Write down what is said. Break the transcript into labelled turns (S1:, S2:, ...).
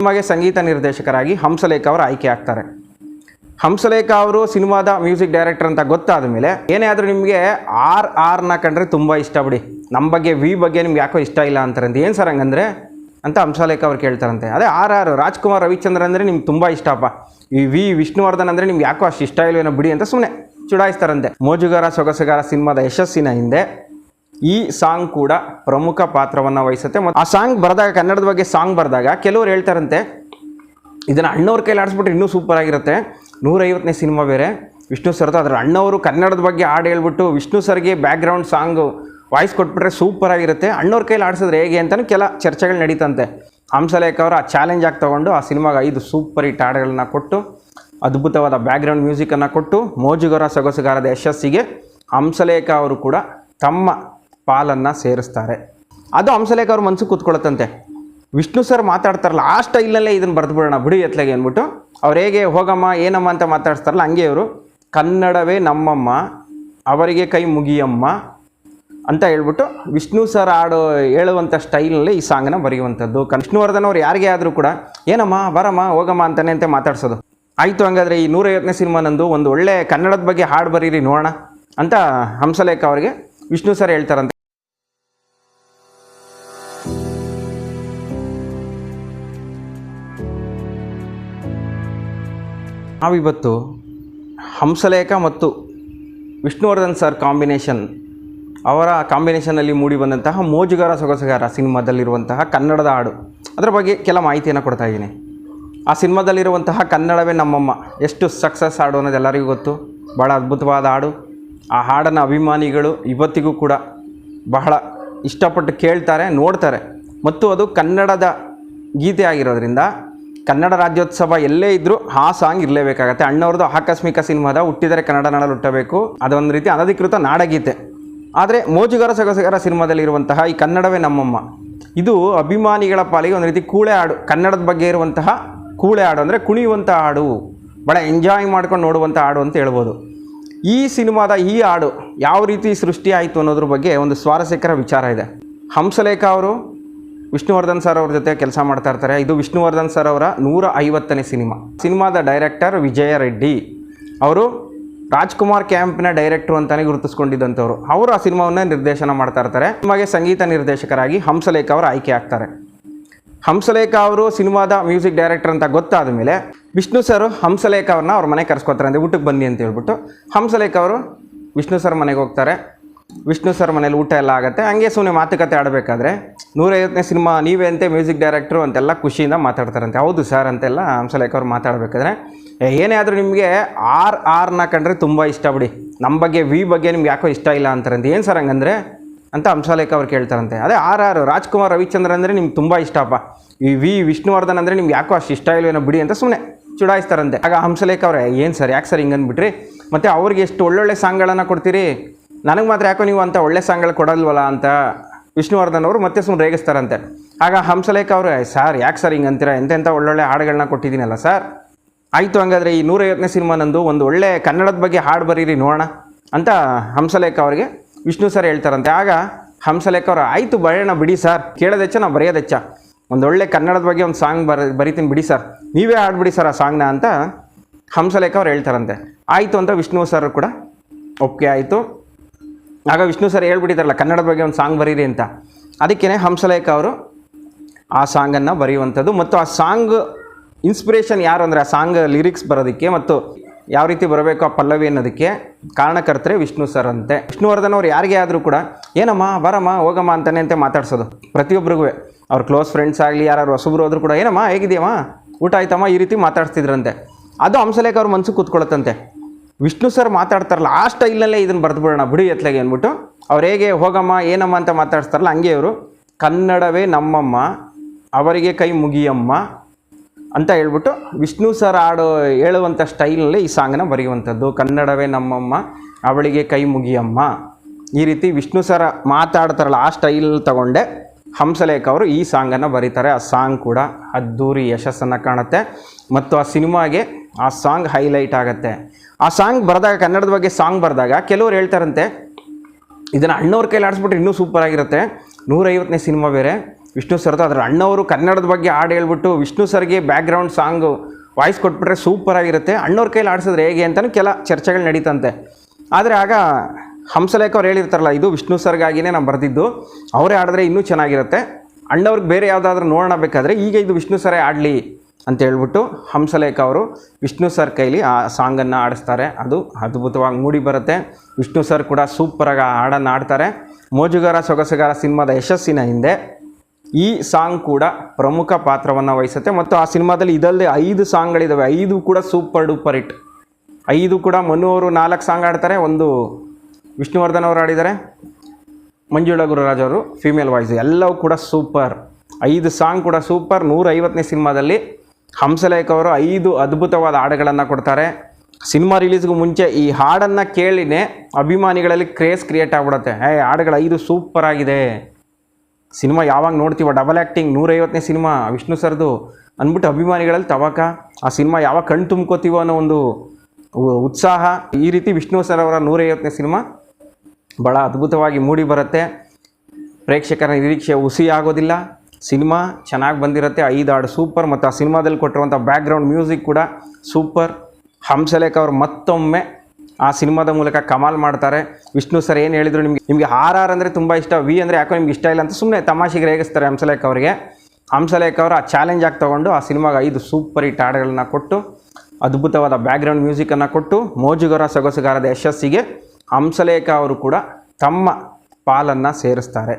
S1: ಸಿನಿಮಾಗೆ ಸಂಗೀತ ನಿರ್ದೇಶಕರಾಗಿ ಹಂಸಲೇಖ ಅವರು ಆಯ್ಕೆ ಆಗ್ತಾರೆ. ಹಂಸಲೇಖ ಅವರು ಸಿನಿಮಾದ ಮ್ಯೂಸಿಕ್ ಡೈರೆಕ್ಟರ್ ಅಂತ ಗೊತ್ತಾದ ಮೇಲೆ ಏನೇ ಆದರೂ ನಿಮಗೆ ಆರ್ ಆರ್ನ ಕಂಡ್ರೆ ತುಂಬ ಇಷ್ಟ ಬಿಡಿ. ನಮ್ಮ ಬಗ್ಗೆ, ವಿ ಬಗ್ಗೆ ನಿಮ್ಗೆ ಯಾಕೋ ಇಷ್ಟ ಇಲ್ಲ ಅಂತಾರಂತೆ. ಏನು ಸರ್ ಹಂಗಂದ್ರೆ? ಅಂತ ಹಂಸಲೇಖ ಅವ್ರು ಕೇಳ್ತಾರಂತೆ. ಅದೇ ಆರ್ ಆರ್ ರಾಜ್ಕುಮಾರ್ ರವಿಚಂದ್ರ ಅಂದರೆ ನಿಮ್ಗೆ ತುಂಬ ಇಷ್ಟಪ್ಪ ಈ ವಿ ವಿಷ್ಣುವರ್ಧನ್ ಅಂದರೆ ನಿಮ್ಗೆ ಯಾಕೋ ಅಷ್ಟು ಇಷ್ಟ ಇಲ್ಲವೇನೋ ಬಿಡಿ ಅಂತ ಸುಮ್ಮನೆ ಚುಡಾಯಿಸ್ತಾರಂತೆ. ಮೋಜುಗಾರ, ಸೊಗಸುಗಾರ ಸಿನಿಮಾದ ಯಶಸ್ಸಿನ ಹಿಂದೆ ಈ ಸಾಂಗ್ ಕೂಡ ಪ್ರಮುಖ ಪಾತ್ರವನ್ನು ವಹಿಸುತ್ತೆ. ಮತ್ತು ಆ ಸಾಂಗ್ ಬರೆದಾಗ, ಕನ್ನಡದ ಬಗ್ಗೆ ಸಾಂಗ್ ಬರೆದಾಗ ಕೆಲವ್ರು ಹೇಳ್ತಾರಂತೆ, ಇದನ್ನು ಅಣ್ಣವ್ರ ಕೈಲಿ ಆಡಿಸ್ಬಿಟ್ರೆ ಇನ್ನೂ ಸೂಪರ್ ಆಗಿರುತ್ತೆ. ನೂರೈವತ್ತನೇ ಸಿನಿಮಾ ಬೇರೆ. ವಿಷ್ಣು ಸರ್ದು ಅದರ ಅಣ್ಣವರು ಕನ್ನಡದ ಬಗ್ಗೆ ಹಾಡು ಹೇಳ್ಬಿಟ್ಟು ವಿಷ್ಣು ಸರ್ಗೆ ಬ್ಯಾಕ್ಗ್ರೌಂಡ್ ಸಾಂಗು ವಾಯ್ಸ್ ಕೊಟ್ಬಿಟ್ರೆ ಸೂಪರ್ ಆಗಿರುತ್ತೆ. ಅಣ್ಣವ್ರ ಕೈಲಿ ಆಡಿಸಿದ್ರೆ ಹೇಗೆ ಅಂತಲೂ ಕೆಲ ಚರ್ಚೆಗಳು ನಡೀತಂತೆ. ಹಂಸಲೇಖ ಅವರು ಆ ಚಾಲೆಂಜ್ ಆಗಿ ತೊಗೊಂಡು ಆ ಸಿನಿಮಾಗೆ ಐದು ಸೂಪರ್ ಹಿಟ್ ಹಾಡುಗಳನ್ನ ಕೊಟ್ಟು, ಅದ್ಭುತವಾದ ಬ್ಯಾಕ್ಗ್ರೌಂಡ್ ಮ್ಯೂಸಿಕನ್ನು ಕೊಟ್ಟು, ಮೋಜುಗರ ಸೊಗಸುಗಾರದ ಯಶಸ್ಸಿಗೆ ಹಂಸಲೇಖ ಅವರು ಕೂಡ ತಮ್ಮ ಪಾಲನ್ನು ಸೇರಿಸ್ತಾರೆ. ಅದು ಹಂಸಲೇಖ ಅವ್ರ ಮನಸ್ಸು ಕೂತ್ಕೊಳ್ಳುತ್ತಂತೆ. ವಿಷ್ಣು ಸರ್ ಮಾತಾಡ್ತಾರಲ್ಲ, ಆ ಸ್ಟೈಲಲ್ಲೇ ಇದನ್ನು ಬರೆದು ಬಿಡೋಣ ಬಿಡಿ ಎತ್ಲಾಗೆ ಅಂದ್ಬಿಟ್ಟು. ಅವ್ರು ಹೇಗೆ, ಹೋಗಮ್ಮ, ಏನಮ್ಮ ಅಂತ ಮಾತಾಡ್ತಾರಲ್ಲ ಹಂಗೆ ಅವರು ಕನ್ನಡವೇ ನಮ್ಮಮ್ಮ, ಅವರಿಗೆ ಕೈ ಮುಗಿಯಮ್ಮ ಅಂತ ಹೇಳ್ಬಿಟ್ಟು ವಿಷ್ಣು ಸರ್ ಹಾಡು ಹೇಳುವಂಥ ಸ್ಟೈಲಲ್ಲಿ ಈ ಸಾಂಗನ್ನ ಬರೆಯುವಂಥದ್ದು. ವಿಷ್ಣುವರ್ಧನ್ ಅವ್ರು ಯಾರಿಗೇ ಆದರೂ ಕೂಡ, ಏನಮ್ಮ, ಬರಮ್ಮ, ಹೋಗಮ್ಮ ಅಂತಾನೆ ಅಂತ ಮಾತಾಡ್ಸೋದು. ಆಯಿತು ಹಂಗಾದರೆ ಈ ನೂರೈವತ್ತನೇ ಸಿನಿಮಾ ನಂದು ಒಂದು ಒಳ್ಳೆ ಕನ್ನಡದ ಬಗ್ಗೆ ಹಾಡು ಬರೀರಿ ನೋಡೋಣ ಅಂತ ಹಂಸಲೇಖ ಅವರಿಗೆ ವಿಷ್ಣು ಸರ್ ಹೇಳ್ತಾರಂತೆ. ನಾವಿವತ್ತು ಹಂಸಲೇಖ ಮತ್ತು ವಿಷ್ಣುವರ್ಧನ್ ಸರ್ ಕಾಂಬಿನೇಷನ್, ಅವರ ಕಾಂಬಿನೇಷನಲ್ಲಿ ಮೂಡಿ ಬಂದಂತಹ ಮೋಜುಗಾರ ಸೊಗಸುಗಾರ ಸಿನಿಮಾದಲ್ಲಿರುವಂತಹ ಕನ್ನಡದ ಹಾಡು. ಅದರ ಬಗ್ಗೆ ಕೆಲ ಮಾಹಿತಿಯನ್ನು ಕೊಡ್ತಾ ಇದ್ದೀನಿ. ಆ ಸಿನಿಮಾದಲ್ಲಿರುವಂತಹ ಕನ್ನಡವೇ ನಮ್ಮಮ್ಮ. ಎಷ್ಟು ಸಕ್ಸಸ್ ಹಾಡು ಅನ್ನೋದು ಎಲ್ಲರಿಗೂ ಗೊತ್ತು. ಭಾಳ ಅದ್ಭುತವಾದ ಹಾಡು. ಆ ಹಾಡನ್ನು ಅಭಿಮಾನಿಗಳು ಇವತ್ತಿಗೂ ಕೂಡ ಬಹಳ ಇಷ್ಟಪಟ್ಟು ಕೇಳ್ತಾರೆ, ನೋಡ್ತಾರೆ. ಮತ್ತು ಅದು ಕನ್ನಡದ ಗೀತೆ ಆಗಿರೋದ್ರಿಂದ ಕನ್ನಡ ರಾಜ್ಯೋತ್ಸವ ಎಲ್ಲೇ ಇದ್ದರೂ ಆ ಸಾಂಗ್ ಇರಲೇಬೇಕಾಗತ್ತೆ. ಅಣ್ಣವ್ರದ್ದು ಆಕಸ್ಮಿಕ ಸಿನಿಮಾದ ಹುಟ್ಟಿದರೆ ಕನ್ನಡ ನಾಡಲ್ಲಿ ಹುಟ್ಟಬೇಕು. ಅದೊಂದು ರೀತಿ ಅನಧಿಕೃತ ನಾಡಗೀತೆ. ಆದರೆ ಮೋಜುಗಾರ ಸಿನಿಮಾದಲ್ಲಿ ಇರುವಂತಹ ಈ ಕನ್ನಡವೇ ನಮ್ಮಮ್ಮ. ಇದು ಅಭಿಮಾನಿಗಳ ಪಾಲಿಗೆ ಒಂದು ರೀತಿ ಕೂಳೆ ಹಾಡು. ಕನ್ನಡದ ಬಗ್ಗೆ ಇರುವಂತಹ ಕೂಳೆ ಹಾಡು ಅಂದರೆ ಕುಣಿಯುವಂಥ ಹಾಡು. ಭಾಳ ಎಂಜಾಯ್ ಮಾಡ್ಕೊಂಡು ನೋಡುವಂಥ ಹಾಡು ಅಂತ ಹೇಳ್ಬೋದು. ಈ ಸಿನಿಮಾದ ಈ ಹಾಡು ಯಾವ ರೀತಿ ಸೃಷ್ಟಿಯಾಯಿತು ಅನ್ನೋದ್ರ ಬಗ್ಗೆ ಒಂದು ಸ್ವಾರಸ್ಯಕರ ವಿಚಾರ ಇದೆ. ಹಂಸಲೇಖ ಅವರು ವಿಷ್ಣುವರ್ಧನ್ ಸರ್ ಅವ್ರ ಜೊತೆ ಕೆಲಸ ಮಾಡ್ತಾ ಇರ್ತಾರೆ. ಇದು ವಿಷ್ಣುವರ್ಧನ್ ಸರ್ ಅವರ ನೂರ ಐವತ್ತನೇ ಸಿನಿಮಾ. ಸಿನಿಮಾದ ಡೈರೆಕ್ಟರ್ ವಿಜಯ ರೆಡ್ಡಿ. ಅವರು ರಾಜ್ಕುಮಾರ್ ಕ್ಯಾಂಪ್ನ ಡೈರೆಕ್ಟ್ರು ಅಂತಲೇ ಗುರುತಿಸ್ಕೊಂಡಿದ್ದಂಥವ್ರು. ಅವರು ಆ ಸಿನಿಮಾವನ್ನ ನಿರ್ದೇಶನ ಮಾಡ್ತಾ ಇರ್ತಾರೆ. ಸಿನಿಮಾಗೆ ಸಂಗೀತ ನಿರ್ದೇಶಕರಾಗಿ ಹಂಸಲೇಖ ಅವರು ಆಯ್ಕೆ ಆಗ್ತಾರೆ. ಹಂಸಲೇಖ ಅವರು ಸಿನಿಮಾದ ಮ್ಯೂಸಿಕ್ ಡೈರೆಕ್ಟರ್ ಅಂತ ಗೊತ್ತಾದ ಮೇಲೆ ವಿಷ್ಣು ಸರ್ ಹಂಸಲೇಖ ಅವ್ರನ್ನ ಅವ್ರ ಮನೆ ಕರ್ಸ್ಕೊತಾರೆ ಅಂದರೆ ಊಟಕ್ಕೆ ಬನ್ನಿ ಅಂತ ಹೇಳ್ಬಿಟ್ಟು ಹಂಸಲೇಖ ಅವರು ವಿಷ್ಣು ಸರ್ ಮನೆಗೆ ಹೋಗ್ತಾರೆ. ವಿಷ್ಣು ಸರ್ ಮನೇಲಿ ಊಟ ಎಲ್ಲ ಆಗುತ್ತೆ. ಹಂಗೆ ಸುಮ್ಮನೆ ಮಾತುಕತೆ ಆಡಬೇಕಾದ್ರೆ ನೂರೈವತ್ತನೇ ಸಿನಿಮಾ ನೀವೇ ಅಂತೆ ಮ್ಯೂಸಿಕ್ ಡೈರೆಕ್ಟ್ರು ಅಂತೆಲ್ಲ ಖುಷಿಯಿಂದ ಮಾತಾಡ್ತಾರಂತೆ. ಹೌದು ಸರ್ ಅಂತೆಲ್ಲ ಹಂಸಲೇಖ ಅವ್ರು ಮಾತಾಡಬೇಕಾದ್ರೆ. ಏನೇ ಆದರೂ ನಿಮಗೆ ಆರ್ ಆರ್ನ ಕಂಡ್ರೆ ತುಂಬ ಇಷ್ಟ ಬಿಡಿ. ನಮ್ಮ ಬಗ್ಗೆ, ವಿ ಬಗ್ಗೆ ನಿಮ್ಗೆ ಯಾಕೋ ಇಷ್ಟ ಇಲ್ಲ ಅಂತಾರಂತೆ. ಏನು ಸರ್ ಹಂಗಂದ್ರೆ ಅಂತ ಹಂಸಲೇಖ ಅವ್ರು ಕೇಳ್ತಾರಂತೆ. ಅದೇ ಆರ್ ಆರ್ ರಾಜ್ಕುಮಾರ್ ರವಿಚಂದ್ರ ಅಂದರೆ ನಿಮ್ಗೆ ತುಂಬ ಇಷ್ಟಪ್ಪ ಈ ವಿ ವಿಷ್ಣುವರ್ಧನ್ ಅಂದರೆ ನಿಮ್ಗೆ ಯಾಕೋ ಅಷ್ಟು ಇಷ್ಟ ಇಲ್ಲವೇನೋ ಬಿಡಿ ಅಂತ ಸುಮ್ಮನೆ ಚುಡಾಯಿಸ್ತಾರಂತೆ. ಆಗ ಹಂಸಲೇಖ ಅವರೇ, ಏನು ಸರ್ ಯಾಕೆ ಸರ್ ಹಿಂಗಂದ್ಬಿಟ್ರಿ ಮತ್ತು ಅವ್ರಿಗೆ ಎಷ್ಟು ಒಳ್ಳೊಳ್ಳೆ ಸಾಂಗ್ಗಳನ್ನು ಕೊಡ್ತೀರಿ? ನನಗೆ ಮಾತ್ರ ಯಾಕೋ ನೀವು ಅಂತ ಒಳ್ಳೆ ಸಾಂಗ್ಗಳು ಕೊಡಲ್ವಲ್ಲ ಅಂತ ವಿಷ್ಣುವರ್ಧನ್ ಅವರು ಮತ್ತೆ ಸುಮ್ಮನೆ ರೇಗಿಸ್ತಾರಂತೆ. ಆಗ ಹಂಸಲೇಖ ಅವರು, ಸರ್, ಯಾಕೆ ಸರ್ ಹಿಂಗೆ ಅಂತೀರಾ? ಎಂತೆಂಥ ಒಳ್ಳೊಳ್ಳೆ ಹಾಡುಗಳನ್ನ ಕೊಟ್ಟಿದ್ದೀನಲ್ಲ ಸರ್? ಆಯಿತು ಹಂಗಾದ್ರೆ ಈ ನೂರೈವತ್ತನೇ ಸಿನಿಮಾ ನಂದು ಒಂದು ಒಳ್ಳೆ ಕನ್ನಡದ ಬಗ್ಗೆ ಹಾಡು ಬರೀರಿ ನೋಡೋಣ ಅಂತ ಹಂಸಲೇಖ ಅವರಿಗೆ ವಿಷ್ಣು ಸರ್ ಹೇಳ್ತಾರಂತೆ. ಆಗ ಹಂಸಲೇಖ ಅವರು, ಆಯಿತು ಬರೆಯೋಣ ಬಿಡಿ ಸರ್. ಕೇಳೋದೆಚ್ಚ, ನಾವು ಬರೆಯೋದೆಚ್ಚ. ಒಳ್ಳೆ ಕನ್ನಡದ ಬಗ್ಗೆ ಒಂದು ಸಾಂಗ್ ಬರ, ಬರಿತೀನಿ ಬಿಡಿ ಸರ್. ನೀವೇ ಹಾಡ್ಬಿಡಿ ಸರ್ ಆ ಸಾಂಗ್ನ ಅಂತ ಹಂಸಲೇಖ ಅವ್ರು ಹೇಳ್ತಾರಂತೆ. ಆಯಿತು ಅಂತ ವಿಷ್ಣು ಸರ್ ಕೂಡ ಒಪ್ಪಿಗೆ ಆಯಿತು. ಆಗ ವಿಷ್ಣು ಸರ್ ಹೇಳ್ಬಿಟ್ಟಿದ್ದಾರಲ್ಲ ಕನ್ನಡದ ಬಗ್ಗೆ ಒಂದು ಸಾಂಗ್ ಬರೀರಿ ಅಂತ. ಅದಕ್ಕೇ ಹಂಸಲೇಖ ಅವರು ಆ ಸಾಂಗನ್ನು ಬರೆಯುವಂಥದ್ದು ಮತ್ತು ಆ ಸಾಂಗ್ ಇನ್ಸ್ಪಿರೇಷನ್ ಯಾರು ಅಂದರೆ ಆ ಸಾಂಗ್ ಲಿರಿಕ್ಸ್ ಬರೋದಕ್ಕೆ ಮತ್ತು ಯಾವ ರೀತಿ ಬರಬೇಕು ಆ ಪಲ್ಲವಿ ಅನ್ನೋದಕ್ಕೆ ಕಾರಣಕರ್ತರೆ ವಿಷ್ಣು ಸರ್ ಅಂತೆ. ವಿಷ್ಣುವರ್ಧನ್ ಅವ್ರು ಯಾರಿಗೇ ಆದರೂ ಕೂಡ, ಏನಮ್ಮ, ಬರಮ್ಮ, ಹೋಗಮ್ಮ ಅಂತಾನೆ ಅಂತ ಮಾತಾಡ್ಸೋದು. ಪ್ರತಿಯೊಬ್ಬರಿಗೂ ಅವ್ರ ಕ್ಲೋಸ್ ಫ್ರೆಂಡ್ಸ್ ಆಗಲಿ ಯಾರು ಹೊಸಬ್ರು ಹೋದ್ರು ಕೂಡ, ಏನಮ್ಮ ಹೇಗಿದೆಯಮ್ಮ ಊಟ ಆಯ್ತಮ್ಮ? ಈ ರೀತಿ ಮಾತಾಡ್ತಿದ್ರಂತೆ ಅದು ಹಂಸಲೇಖ ಅವ್ರ ಮನಸ್ಸು ಕೂತ್ಕೊಳ್ಳುತ್ತಂತೆ. ವಿಷ್ಣು ಸರ್ ಮಾತಾಡ್ತಾರಲ್ಲ, ಆ ಸ್ಟೈಲಲ್ಲೇ ಇದನ್ನು ಬರೆದು ಬಿಡೋಣ ಬಿಡಿ ಎತ್ಲಾಗೆ ಅಂದ್ಬಿಟ್ಟು. ಅವ್ರು ಹೇಗೆ, ಹೋಗಮ್ಮ, ಏನಮ್ಮ ಅಂತ ಮಾತಾಡ್ತಾರಲ್ಲ ಹಂಗೆ ಅವರು ಕನ್ನಡವೇ ನಮ್ಮಮ್ಮ, ಅವರಿಗೆ ಕೈ ಮುಗಿಯಮ್ಮ ಅಂತ ಹೇಳ್ಬಿಟ್ಟು ವಿಷ್ಣು ಸರ್ ಹಾಡು ಹೇಳುವಂಥ ಸ್ಟೈಲಲ್ಲಿ ಈ ಸಾಂಗನ್ನ ಬರೆಯುವಂಥದ್ದು. ಕನ್ನಡವೇ ನಮ್ಮಮ್ಮ, ಅವಳಿಗೆ ಕೈ ಮುಗಿಯಮ್ಮ. ಈ ರೀತಿ ವಿಷ್ಣು ಸರ ಮಾತಾಡ್ತಾರಲ್ಲ, ಆ ಸ್ಟೈಲ್ ತಗೊಂಡೆ. ಹಂಸಲೇಖ ಅವರು ಈ ಸಾಂಗನ್ನು ಬರೀತಾರೆ. ಆ ಸಾಂಗ್ ಕೂಡ ಅದ್ದೂರಿ ಯಶಸ್ಸನ್ನು ಕಾಣುತ್ತೆ. ಮತ್ತು ಆ ಸಿನಿಮಾಗೆ ಆ ಸಾಂಗ್ ಹೈಲೈಟ್ ಆಗುತ್ತೆ. ಆ ಸಾಂಗ್ ಬರೆದಾಗ, ಕನ್ನಡದ ಬಗ್ಗೆ ಸಾಂಗ್ ಬರೆದಾಗ ಕೆಲವ್ರು ಹೇಳ್ತಾರಂತೆ, ಇದನ್ನು ಅಣ್ಣವ್ರ ಕೈಲಿ ಆಡಿಸ್ಬಿಟ್ರೆ ಇನ್ನೂ ಸೂಪರ್ ಆಗಿರುತ್ತೆ. ನೂರೈವತ್ತನೇ ಸಿನಿಮಾ ಬೇರೆ. ವಿಷ್ಣು ಸರ್ದು ಆದರೆ ಅಣ್ಣವರು ಕನ್ನಡದ ಬಗ್ಗೆ ಹಾಡು ಹೇಳ್ಬಿಟ್ಟು ವಿಷ್ಣು ಸರ್ಗೆ ಬ್ಯಾಕ್ಗ್ರೌಂಡ್ ಸಾಂಗು ವಾಯ್ಸ್ ಕೊಟ್ಬಿಟ್ರೆ ಸೂಪರಾಗಿರುತ್ತೆ ಅಣ್ಣವ್ರ ಕೈಲಿ ಆಡಿಸಿದ್ರೆ ಹೇಗೆ ಅಂತಲೂ ಕೆಲ ಚರ್ಚೆಗಳು ನಡೀತಂತೆ. ಆದರೆ ಆಗ ಹಂಸಲೇಖ ಅವ್ರು ಹೇಳಿರ್ತಾರಲ್ಲ, ಇದು ವಿಷ್ಣು ಸರ್ಗಾಗಿನೇ ನಾನು ಬರೆದಿದ್ದು. ಅವರೇ ಆಡಿದ್ರೆ ಇನ್ನೂ ಚೆನ್ನಾಗಿರುತ್ತೆ. ಅಣ್ಣವ್ರಿಗೆ ಬೇರೆ ಯಾವುದಾದ್ರೂ ನೋಡೋಣ ಬೇಕಾದರೆ ಈಗ ಇದು ವಿಷ್ಣು ಸರೇ ಆಡಲಿ ಅಂತ ಹೇಳ್ಬಿಟ್ಟು ಹಂಸಲೇಖ ಅವರು ವಿಷ್ಣು ಸರ್ ಕೈಲಿ ಆ ಸಾಂಗನ್ನು ಆಡಿಸ್ತಾರೆ ಅದು ಅದ್ಭುತವಾಗಿ ಮೂಡಿ ಬರುತ್ತೆ ವಿಷ್ಣು ಸರ್ ಕೂಡ ಸೂಪರಾಗಿ ಆ ಹಾಡನ್ನು ಆಡ್ತಾರೆ ಮೋಜುಗಾರ ಸೊಗಸುಗಾರ ಸಿನಿಮಾದ ಯಶಸ್ಸಿನ ಹಿಂದೆ ಈ ಸಾಂಗ್ ಕೂಡ ಪ್ರಮುಖ ಪಾತ್ರವನ್ನು ವಹಿಸುತ್ತೆ. ಮತ್ತು ಆ ಸಿನಿಮಾದಲ್ಲಿ ಇದಲ್ಲದೆ ಐದು ಸಾಂಗ್ಗಳಿದ್ದಾವೆ ಐದು ಕೂಡ ಸೂಪರ್ ಡೂಪರ್ ಇಟ್ ಐದು ಕೂಡ ಮನು ಅವರು ನಾಲ್ಕು ಸಾಂಗ್ ಆಡ್ತಾರೆ ಒಂದು ವಿಷ್ಣುವರ್ಧನ್ ಅವರು ಆಡಿದ್ದಾರೆ ಮಂಜುಳಾ ಗುರುರಾಜ್ ಅವರು, ಫೀಮೇಲ್ ವಾಯ್ಸ್ ಎಲ್ಲವೂ ಕೂಡ ಸೂಪರ್. ಐದು ಸಾಂಗ್ ಕೂಡ ಸೂಪರ್. ನೂರೈವತ್ತನೇ ಸಿನಿಮಾದಲ್ಲಿ ಹಂಸಲೇಖ ಅವರು ಐದು ಅದ್ಭುತವಾದ ಹಾಡುಗಳನ್ನು ಕೊಡ್ತಾರೆ. ಸಿನಿಮಾ ರಿಲೀಸ್ಗೂ ಮುಂಚೆ ಈ ಹಾಡನ್ನು ಕೇಳಿನೇ ಅಭಿಮಾನಿಗಳಲ್ಲಿ ಕ್ರೇಸ್ ಕ್ರಿಯೇಟ್ ಆಗ್ಬಿಡುತ್ತೆ. ಏ, ಹಾಡುಗಳು ಐದು ಸೂಪರ್ ಆಗಿದೆ. ಸಿನಿಮಾ ಯಾವಾಗ ನೋಡ್ತೀವೋ, ಡಬಲ್ ಆ್ಯಕ್ಟಿಂಗ್ ನೂರೈವತ್ತನೇ ಸಿನಿಮಾ, ವಿಷ್ಣು ಸರ್ದು ಅಂದ್ಬಿಟ್ಟು ಅಭಿಮಾನಿಗಳಲ್ಲಿ ತವಕ. ಆ ಸಿನಿಮಾ ಯಾವಾಗ ಕಣ್ ತುಂಬ್ಕೋತೀವೋ ಅನ್ನೋ ಒಂದು ಉತ್ಸಾಹ. ಈ ರೀತಿ ವಿಷ್ಣು ಸರ್ ಅವರ ನೂರೈವತ್ತನೇ ಸಿನಿಮಾ ಭಾಳ ಅದ್ಭುತವಾಗಿ ಮೂಡಿ ಬರುತ್ತೆ. ಪ್ರೇಕ್ಷಕರ ನಿರೀಕ್ಷೆ ಹುಸಿ ಆಗೋದಿಲ್ಲ. ಸಿನಿಮಾ ಚೆನ್ನಾಗಿ ಬಂದಿರುತ್ತೆ, ಐದು ಹಾಡು ಸೂಪರ್. ಮತ್ತು ಆ ಸಿನಿಮಾದಲ್ಲಿ ಕೊಟ್ಟಿರುವಂಥ ಬ್ಯಾಕ್ಗ್ರೌಂಡ್ ಮ್ಯೂಸಿಕ್ ಕೂಡ ಸೂಪರ್. ಹಂಸಲೇಖ ಅವರು ಮತ್ತೊಮ್ಮೆ ಆ ಸಿನಿಮಾದ ಮೂಲಕ ಕಮಾಲ್ ಮಾಡ್ತಾರೆ. ವಿಷ್ಣು ಸರ್ ಏನು ಹೇಳಿದ್ರು ನಿಮಗೆ ನಿಮಗೆ ಆರ್ ಆರ್ ಅಂದರೆ ತುಂಬ ಇಷ್ಟ, ವಿ ಅಂದರೆ ಯಾಕೋ ನಿಮ್ಗೆ ಇಷ್ಟ ಇಲ್ಲ ಅಂತ ಸುಮ್ಮನೆ ತಮಾಷೆಗೆ ರೇಗಿಸ್ತಾರೆ ಹಂಸಲೇಖ ಅವರಿಗೆ. ಹಂಸಲೇಖ ಅವರು ಆ ಚಾಲೆಂಜ್ ಆಗಿ ತೊಗೊಂಡು ಆ ಸಿನಿಮಾಗೆ ಐದು ಸೂಪರ್ ಹಿಟ್ ಹಾಡುಗಳನ್ನ ಕೊಟ್ಟು, ಅದ್ಭುತವಾದ ಬ್ಯಾಕ್ಗ್ರೌಂಡ್ ಮ್ಯೂಸಿಕನ್ನು ಕೊಟ್ಟು, ಮೋಜುಗರ ಸೊಗಸುಗಾರದ ಯಶಸ್ಸಿಗೆ ಹಂಸಲೇಖ ಅವರು ಕೂಡ ತಮ್ಮ ಪಾಲನ್ನು ಸೇರಿಸ್ತಾರೆ.